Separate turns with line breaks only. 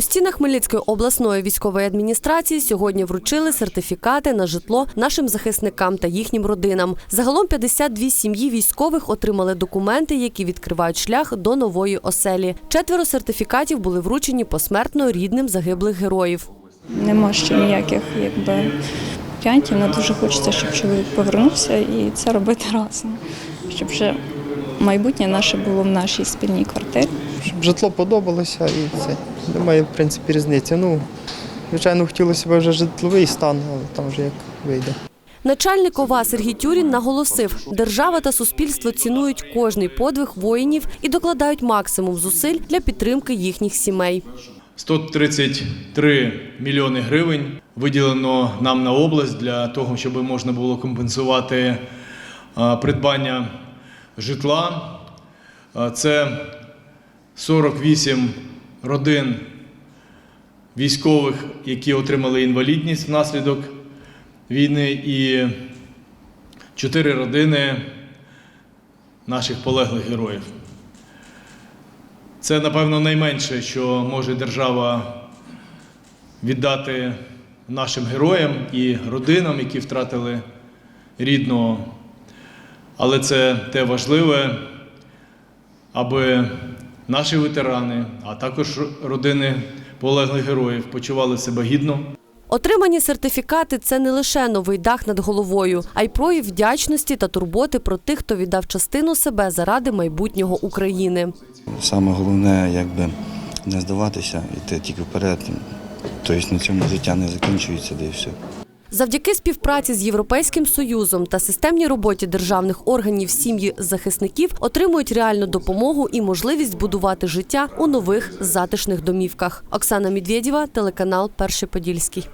У стінах Хмельницької обласної військової адміністрації сьогодні вручили сертифікати на житло нашим захисникам та їхнім родинам. Загалом 52 сім'ї військових отримали документи, які відкривають шлях до нової оселі. Четверо сертифікатів були вручені посмертно рідним загиблих героїв.
Нема ще ніяких якби варіантів. Не дуже хочеться, щоб чоловік повернувся і це робити разом. Щоб вже майбутнє наше було в нашій спільній квартирі.
Щоб житло подобалося і це немає в принципі різниці. Ну, звичайно, хотілося б вже житловий стан, але там вже як вийде.
Начальник ОВА Сергій Тюрін наголосив, держава та суспільство цінують кожний подвиг воїнів і докладають максимум зусиль для підтримки їхніх сімей.
133 мільйони гривень виділено нам на область для того, щоб можна було компенсувати придбання житла. Це 48 родин військових, які отримали інвалідність внаслідок війни, і 4 родини наших полеглих героїв. Це, напевно, найменше, що може держава віддати нашим героям і родинам, які втратили рідного. Але це те важливе, аби наші ветерани, а також родини полеглих героїв почували себе гідно.
Отримані сертифікати це не лише новий дах над головою, а й прояв вдячності та турботи про тих, хто віддав частину себе заради майбутнього України.
Саме головне, якби не здаватися, йти тільки вперед. Тобто на цьому життя не закінчується, де і все.
Завдяки співпраці з Європейським Союзом та системній роботі державних органів сім'ї захисників отримують реальну допомогу і можливість будувати життя у нових затишних домівках. Оксана Медведєва, телеканал Перший Подільський.